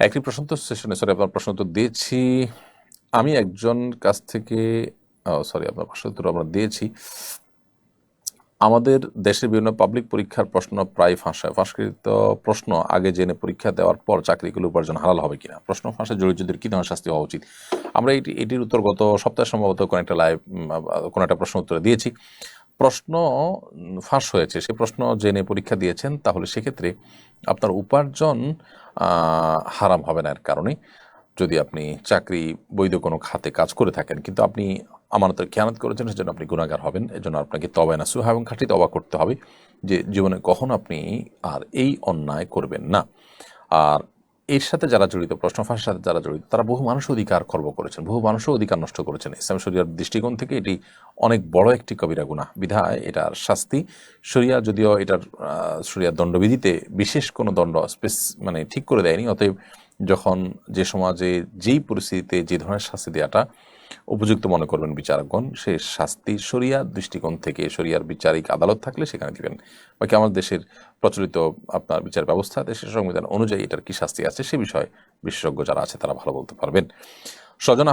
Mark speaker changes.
Speaker 1: একটি প্রশ্ন তো সেশনে সরি আপনার প্রশ্ন তো দিয়েছি। আমি একজন কাছ থেকে সরি আপনার প্রশ্ন উত্তর আমরা দিয়েছি। আমাদের দেশের বিভিন্ন পাবলিক পরীক্ষার প্রশ্ন প্রায় ফাঁসায় ফাঁসকৃত প্রশ্ন আগে জেনে পরীক্ষা দেওয়ার পর চাকরিগুলো উপার্জন হালাল হবে কিনা? প্রশ্ন ফাঁসে জড়িতদের কী ধরনের শাস্তি হওয়া উচিত? আমরা এটি, এটির উত্তর গত সপ্তাহে সম্ভবত কোনো একটা লাইভ কোনো একটা প্রশ্ন উত্তরে দিয়েছি। প্রশ্ন ফাঁস হয়েছে, সে প্রশ্ন জেনে পরীক্ষা দিয়েছেন, তাহলে সেক্ষেত্রে আপনার উপার্জন হারাম হবে না এর কারণে। যদি আপনি চাকরি বৈধ কোনো খাতে কাজ করে থাকেন, কিন্তু আপনি আমানতের খেয়ানত করেছেন, সেজন্য আপনি গুণাগার হবেন, এজন্য আপনাকে তবায় না, সুহা এবং খাঁটি তবা করতে হবে, যে জীবনে কখন আপনি আর এই অন্যায় করবেন না। আর এর সাথে যারা জড়িত প্রশ্ন ফাঁসের সাথে যারা জড়িত, তারা বহু মানুষ অধিকার খর্ব করেছেন, বহু মানুষ অধিকার নষ্ট করেছেন। ইসলাম শরিয়ার দৃষ্টিকোণ থেকে এটি অনেক বড় একটি কবিরা গুণা বিধায় এটার শাস্তি। শরিয়া যদিও এটার শরিয়ার দণ্ডবিধিতে বিশেষ কোনো দণ্ড স্পেস মানে ঠিক করে দেয়নি, অতএব যখন যে সমাজে যেই পরিস্থিতিতে যে ধরনের শাস্তি দেওয়াটা উপযুক্ত মনে করবেন বিচারকগণ, সে শাস্তি শরিয়ার দৃষ্টিকোণ থেকে সরিয়ার বিচারিক আদালত থাকলে সেখানে দিবেন। বাকি আমাদের দেশের প্রচলিত আপনার বিচার ব্যবস্থা, দেশের সংবিধান অনুযায়ী এটার কি শাস্তি আছে সে বিষয়ে বিশেষজ্ঞ যারা আছে তারা ভালো বলতে পারবেন। স্বজন